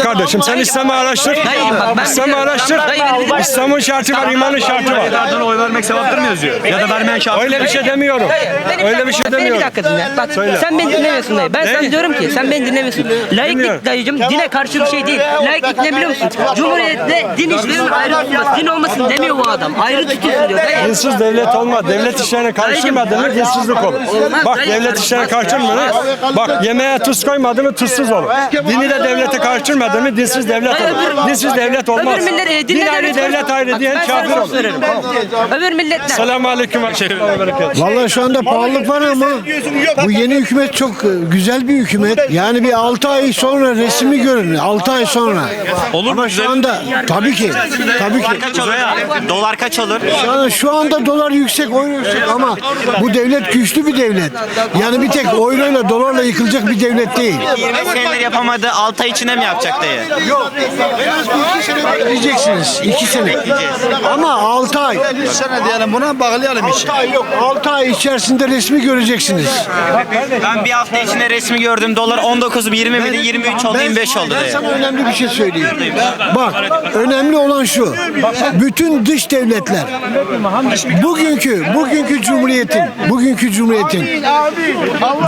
Kardeşim sen İslam'ı araştır. İslam'ı araştır. İslam'ın şartı var, imanın şartı var. Erdoğan'a oy vermek sevaptır mı yazıyor? Ya da vermeyen kafir. Öyle bir şey demiyorum. Beni Öyle bir şey Beni bir demiyorum. dakika dinle. Bak Söyle. sen beni dinlemiyorsun dayı. Ben sana diyorum ki sen beni dinlemiyorsun. Laiklik dayıcım dine karşı bir şey değil. Laiklik ne biliyor musun? Cumhuriyetle din işlerinin ayrı tutulması. Din olmasın demiyor bu adam. Ayrı tutuyorsun diyor. Dayı. Dinsiz devlet olmaz. Devlet işlerine karıştırmadı mı dinsizlik olur. Bak devlet işlerine karıştırmadı mı? Bak yemeğe tuz koymadı mı tuzsuz olur. Dini de devlete karıştırmadı mı dinsiz devlet olur. öbür- Dinsiz devlet olmaz. Öbür millet, e, Din ayrı devlet ayrı diyen kafir olur. Öbür milletler. Selamun aleyküm. Vallahi şu anda pahalılık var ama bu yeni hükümet çok e, güzel bir hükümet. Yani bir 6 ay sonra resmi görün. 6 ay sonra. Olur mu? Ama şu anda tabii ki tabii ki. kaç? Dolar kaç olur? Şu anda, şu anda dolar yüksek, euro yüksek ama bu devlet güçlü bir devlet. Yani bir tek euro ile dolarla yıkılacak bir devlet değil. 20 senedir yapamadı 6 ay içinde mi yapacak dayı? Yok. En az bir iki sene bekleyeceksiniz. İki sene. Ama 6 ay. sene diyelim buna bağlayalım işi. 6 ay yok. 6 ay içerisinde resmi göreceksiniz. Ben bir hafta içinde resmi gördüm. Dolar 19 20 miydi? 23 oldu 25 oldu Ben sana önemli bir şey söyleyeyim. Bak önemli olan şu. Bütün dış devletler bugünkü bugünkü cumhuriyetin bugünkü cumhuriyetin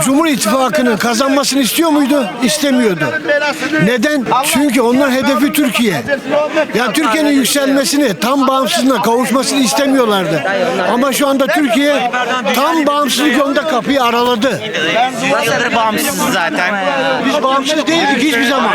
Cumhur İttifakı'nın kazanmasını istiyor muydu? İstemiyordu. Neden? Çünkü onlar hedefi Türkiye. Ya Türkiye'nin yükselmesini, tam bağımsızlığına kavuşmasını istemiyorlardı. Ama şu anda Türkiye tam bağımsızlık yolunda kapıyı araladı. Yıldır bağımsızız zaten. Biz bağımsız değildik hiçbir zaman.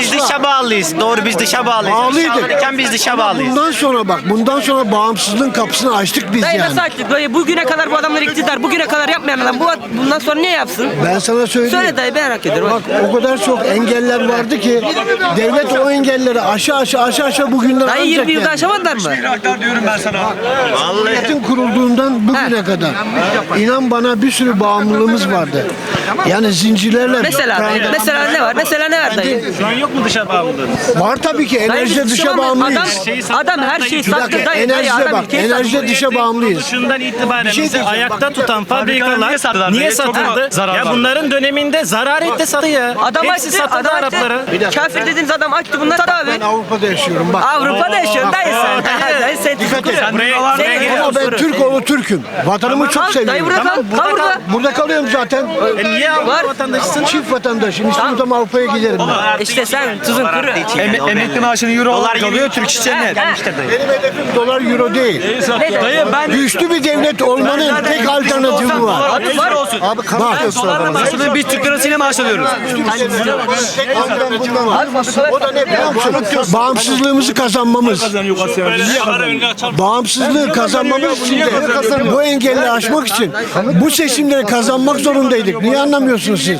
Biz dışa bağlıyız. Doğru biz dışa bağlıyız. Bağlıydık. Dışarıdayken biz dışa bağlıyız. Bundan sonra bak, bundan sonra bağımsızlığın kapısını açtık biz Dayı yani. nasıl açtık dayı? Bugüne kadar bu adamlar iktidar. Bugüne kadar yapmayan adam. Bu, bundan sonra ne yapsın? Ben sana söyleyeyim. Söyle dayı merak ediyorum. Bak o kadar çok engeller vardı ki devlet o engelleri aşağı aşağı aşağı aşağı bugünden Dayı ancak 20 yılda aşamadılar mı? diyorum ben sana. Devletin kurulduğundan bugüne kadar inan bana bir sürü bağımlılığımız vardı. Yani zincirlerle Mesela mesela ne var? Mesela ne var dayı? Şu an yok mu dışa bağımlılığı? var tabii ki enerjide dışa bağımlıyız. Adam, adam her şeyi Bir sattı dakika dayı. dayı, enerjide adam bak ülkeyi sattı. enerjide dışa bağımlıyız. kuruluşundan itibaren Bir şey bizi diyeceğim. ayakta tutan Fabrikalar niye sattılar? niye Çok satıldı? zararlı. Ya bunların döneminde zarar etti sattı ya. Adam Hepsi açtı, satıldı adam Araplara. Kafir dediğiniz adam açtı bunları sattı abi. Ben Avrupa'da yaşıyorum bak. Avrupa'da yaşıyorsun dayı sen. Dayı, sen Dikkat et. Sen Buraya- buraya Ama ben Türk oğlu Türk'üm. Vatanımı çok Kal, Dayı seviyorum. burada kal. Kal burada. Burada kalıyorum zaten. E niye Var. Avrupa vatandaşısın? Çift vatandaşım. İstiyorsam Avrupa'ya giderim ben. İşte sen tuzun kuru. Em- emekli maaşını euro Dolar olarak alıyor. 23 Türk dayı. Benim hedefim dolar euro değil. Dayı ben Güçlü bir devlet olmanın tek alternatifi var. Abi var olsun. Abi bak. Dolarla maaşını biz Türk lirasıyla maaş alıyoruz. Tek alternatifi var. O da ne biliyor musun? Bağımsızlığımızı kazanmamız. Bağımsızlığı kazanmamız için de bu engelleri aşmak için bu seçimleri kazanmak zorundaydık. Niye anlamıyorsunuz siz?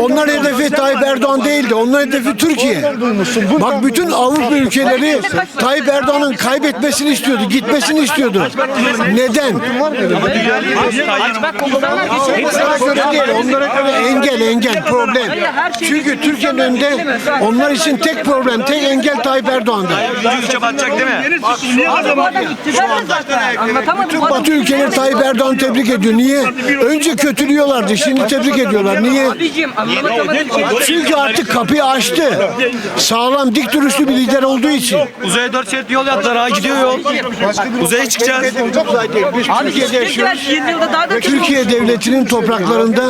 Onlar hedefi Tayyip Erdoğan değildi. Onlar hedefi Türkiye. Bak bütün Avrupa ülkeleri Tayyip Erdoğan'ın kaybetmesini istiyordu, gitmesini istiyordu. Neden? Onlara göre değil, onlara göre engel, engel, problem. Çünkü Türkiye'nin önünde onlar için tek problem, tek engel Tayyip Erdoğan'dı. Ülke batacak değil mi? Anlatamadım. Adam- Batı ülkeleri Tayyip Erdoğan tebrik ediyor. Niye? Önce kötülüyorlardı, şimdi tebrik ediyorlar. Niye? Abicim anlatamadım. Çünkü artık kapıyı açtı. Sağlam, dik duruşlu bir lider olduğu için. Uzaya 4 şerit yol yaptılar ha gidiyor yol. Uzaya çıkacağız. Biz Türkiye'de yaşıyoruz. 20 yılda daha da kötü Türkiye devletinin topraklarında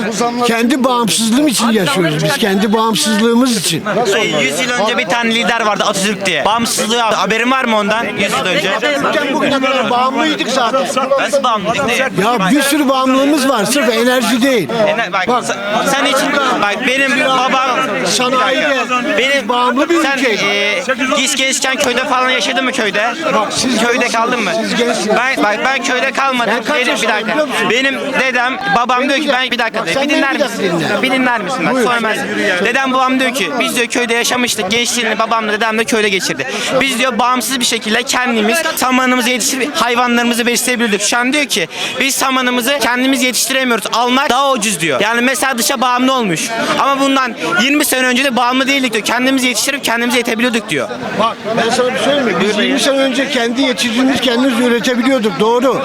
kendi bağımsızlığım için yaşıyoruz. Biz kendi bağımsızlığımız için. Dayı 100 yıl önce bir tane lider vardı Atatürk diye. Bağımsızlığı haberin var mı ondan 100 yıl önce? Ülken bugüne kadar bağımlıydık zaten. Nasıl bağımlılık dayı? Ya bir sürü bağımlılığımız var. Sırf enerji değil. Ene- Bak, sen, sen hiç bak benim babam Sanayide benim bağımlı bir sen ülkeyiz. e, genç gençken köyde falan yaşadın mı köyde? Bak, siz köyde kaldın mı? siz gençsiniz. Ben bak ben köyde kalmadım. Ben kaç benim bir yaşındayım dakika. musun? Benim dedem babam diyor ki ben bir dakika Bak, diyor. sen Bir beni dinler bir dakika misin? dinle. Bir dinler misin? Bak sonra ben dedem babam diyor ki biz diyor köyde yaşamıştık. Gençliğini babamla dedem de köyde geçirdi. Biz diyor bağımsız bir şekilde kendimiz samanımızı yetiştirip hayvanlarımızı besleyebilirdik. Şu an diyor ki biz samanımızı kendimiz yetiştiremiyoruz. Almak daha ucuz diyor. Yani mesela dışa bağımlı olmuş. Ama bundan 20 sene önce de bağımlı değildik diyor. Kendimiz yetiştirip kendimiz yetebiliyorduk diyor. Bak ben sana bir söyleyeyim mi? Biz 20 sene önce kendi yetiştirdiğimiz kendimiz üretebiliyorduk doğru.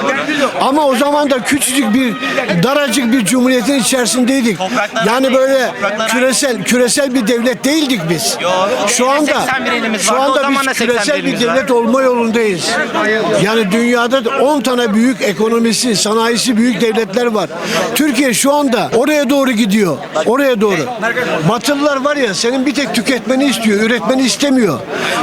Ama o zaman da küçücük bir daracık bir cumhuriyetin içerisindeydik. Yani böyle küresel küresel bir devlet değildik biz. Yok, Şu anda 81 elimiz şu vardı, o anda zaman da biz 81 küresel bir elimiz var. devlet olma yolundayız. Yani dünyada da 10 tane büyük ekonomisi, sanayisi büyük devletler var. Türkiye şu anda oraya doğru gidiyor. Oraya doğru. Batılılar var ya senin bir tek tüketmeni istiyor, üretmeni istemiyor.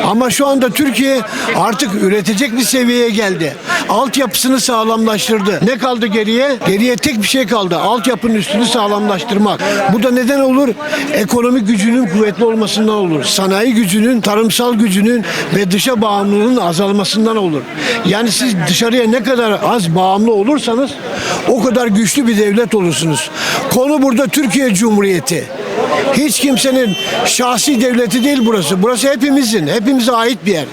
Ama şu anda Türkiye artık üretecek bir seviyeye geldi. Altyapısını sağlamlaştırdı. Ne kaldı geriye? Geriye tek bir şey kaldı. Altyapının üstünü sağlamlaştırmak. Bu da neden olur? Ekonomik gücünün kuvvetli olmasından olur. Sanayi gücünün, tarımsal gücünün ve dışa bağımlılığın azalmasından olur. Yani siz dışarıya ne kadar az bağımlı olursanız o kadar güçlü bir devlet olursunuz. Konu burada Türkiye Cumhuriyeti. Hiç kimsenin şahsi devleti değil burası. Burası hepimizin, hepimize ait bir yer.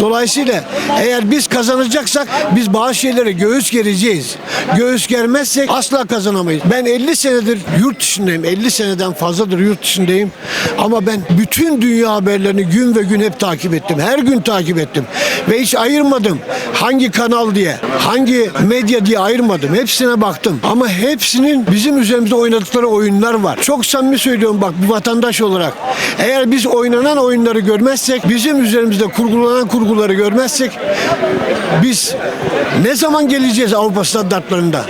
Dolayısıyla eğer biz kazanacaksak biz bazı şeylere göğüs gereceğiz. Göğüs germezsek asla kazanamayız. Ben 50 senedir yurt dışındayım. 50 seneden fazladır yurt dışındayım. Ama ben bütün dünya haberlerini gün ve gün hep takip ettim. Her gün takip ettim. Ve hiç ayırmadım. Hangi kanal diye, hangi medya diye ayırmadım. Hepsine baktım. Ama hepsinin bizim üzerimizde oynadıkları oyunlar var. Çok samimi söylüyorum bak bir vatandaş olarak. Eğer biz oynanan oyunları görmezsek, bizim üzerimizde kurgulanan kurguları görmezsek biz ne zaman geleceğiz Avrupa standartlarında?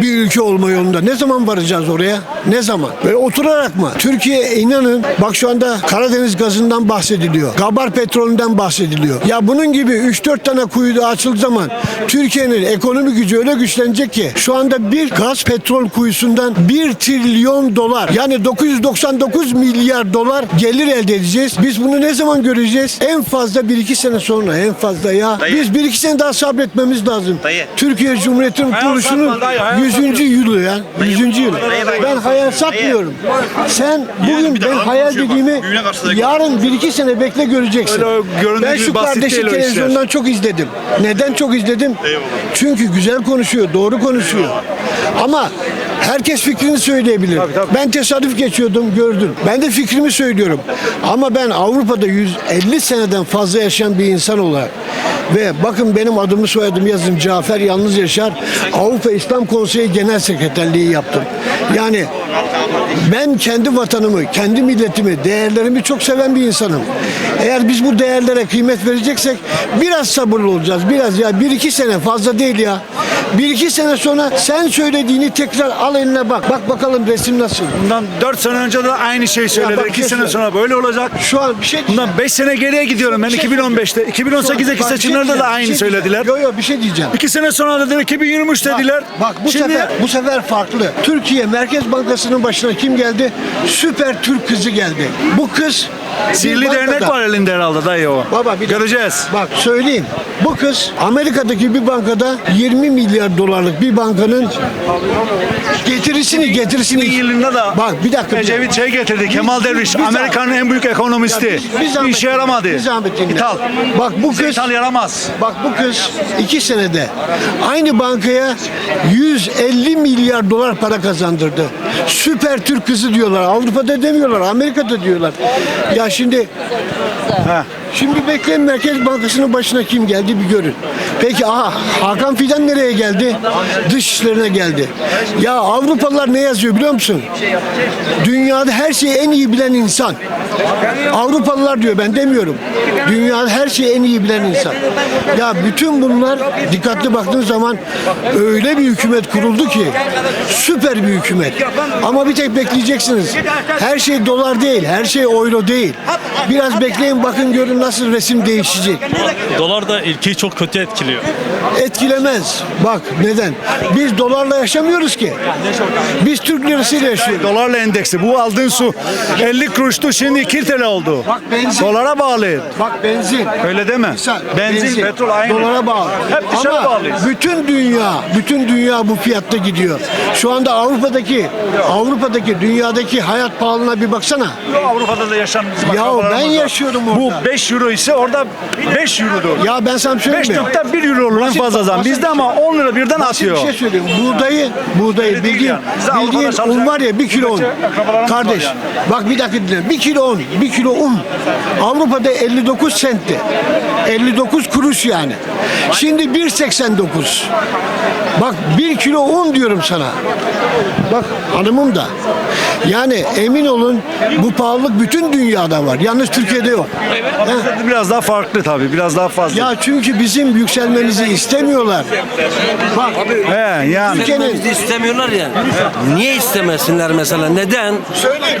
Bir ülke olma yolunda. Ne zaman varacağız oraya? Ne zaman? Böyle oturarak mı? Türkiye inanın bak şu anda Karadeniz gazından bahsediliyor. Gabar petrolünden bahsediliyor. Ya bunun gibi 3-4 tane kuyu da açıldığı zaman Türkiye'nin ekonomi gücü öyle güçlenecek ki şu anda bir gaz petrol kuyusundan 1 trilyon dolar yani 999 milyar dolar gelir elde edeceğiz. Biz bunu ne zaman göreceğiz? En fazla 1-2 sene sonra en fazla ya. Biz 1-2 sene daha sabretmemiz lazım. Dayı. Türkiye Cumhuriyeti'nin kuruluşunun dayı, 100. yılı ya. 100. yıl. Dayı bak. Ben hayal satmıyorum. Sen bugün ben hayal dediğimi yarın 1-2 sene bekle göreceksin. Ben şu kardeşi televizyondan çok izledim. Neden çok izledim? Çünkü güzel konuşuyor, doğru konuşuyor. Ama herkes fikrini söyleyebilir. Ben tesadüf geçiyordum, gördüm. Ben de fikrimi söylüyorum. Ama ben Avrupa'da 150 seneden fazla yaşayan bir insan olarak ve bakın benim adımı soyadım yazın Cafer Yalnız Yaşar. Avrupa İslam Konseyi Genel Sekreterliği yaptım. Yani ben kendi vatanımı, kendi milletimi, değerlerimi çok seven bir insanım. Eğer biz bu değerlere kıymet vereceksek biraz sabırlı olacağız. Biraz ya bir iki sene fazla değil ya. Bir iki sene sonra sen söylediğini tekrar al eline bak. Bak bakalım resim nasıl. Bundan 4 sene önce de aynı şeyi söyledi. bak, 2 şey sene sonra böyle olacak. Şu an bir şey Bundan 5 sene geriye gidiyorum ben Bir şey 2015'te. 2018'deki Bak, bir şey seçimlerde de diyeceğim, bir aynı şey söylediler. Yok yok bir şey diyeceğim. 2 sene sonra dediler 2023 dediler. Bak, bak bu Şimdi sefer bu sefer farklı. Türkiye Merkez Bankası'nın başına kim geldi? Süper Türk kızı geldi. Bu kız bir sihirli bankada- dernek var elinde herhalde dayı o. Baba bir. Göreceğiz. Bak söyleyeyim. Bu kız Amerika'daki bir bankada 20 milyar dolarlık bir bankanın getirisini getirisini 2000 yılında da Bak bir dakika. bir Ecevit şey getirdi. Kemal Derviş. bir zahmet- Amerika'nın en büyük ekonomisti. Ya bir- bir Bir zahmet işe dinle, yaramadı. bir zahmet dinle. İthal. Bak bu kız ithal yaramaz. Bak bu kız iki senede aynı bankaya 150 milyar dolar para kazandırdı. Süper Türk kızı diyorlar. Avrupa'da demiyorlar, Amerika'da diyorlar. Ya şimdi Şimdi bekleyin Merkez Bankası'nın başına kim geldi bir görün. Peki aha Hakan Fidan nereye geldi? Dış işlerine geldi. Ya Avrupalılar ne yazıyor biliyor musun? Dünyada her şeyi en iyi bilen insan. Avrupalılar diyor ben demiyorum. Dünyada her şeyi en iyi bilen insan. Ya bütün bunlar dikkatli baktığın zaman öyle bir hükümet kuruldu ki süper bir hükümet. Ama bir tek bekleyeceksiniz. Her şey dolar değil, her şey euro değil. Biraz bekleyin bakın görün nasıl resim değişecek. Dolar da ülkeyi çok kötü etkiliyor. Etkilemez. Bak neden? Biz dolarla yaşamıyoruz ki. Biz Türk lirasıyla yaşıyoruz. Dolarla endeksi. Bu aldığın su 50 kuruştu şimdi 2 TL oldu. Bak benzin. Dolara bağlı. Bak benzin. Öyle deme. Misal, Benzin, petrol aynı. Dolara bağlı. Hep dışarı Ama bağlıyız. bütün dünya, bütün dünya bu fiyatta gidiyor. Şu anda Avrupa'daki, Avrupa'daki, dünyadaki hayat pahalılığına bir baksana. Avrupa'da da yaşayan Ya ben yaşıyorum Bu orada. 5 euro ise orada 5 eurodur. Ya ben sana bir şey 5 söyleyeyim mi? Türk'ten 1 euro olur Basit- fazla zam. basit Bizde bir ama 10 lira birden Basit atıyor. bir şey söyleyeyim. Buğdayı, buğdayı Öyle değil bildiğin, yani. Avrupa'da bildiğin çalışan un var ya bir kilo un. gurbetçi akrabalarımız var Kardeş yani. bak bir dakika dinle. Bir kilo un, bir kilo un. Avrupa'da 59 sentti. 59 kuruş yani. Şimdi 1.89. Bak 1 kilo un diyorum sana. Bak hanımım da. Yani emin olun bu pahalılık bütün dünyada var. Yalnız Türkiye'de yok. He? Biraz daha farklı tabii. Biraz daha fazla. Ya çünkü bizim yükselmemizi istemiyorlar. Bak He yani. Türkiye'nin istemiyorlar ya. Niye istemesinler mesela? Neden?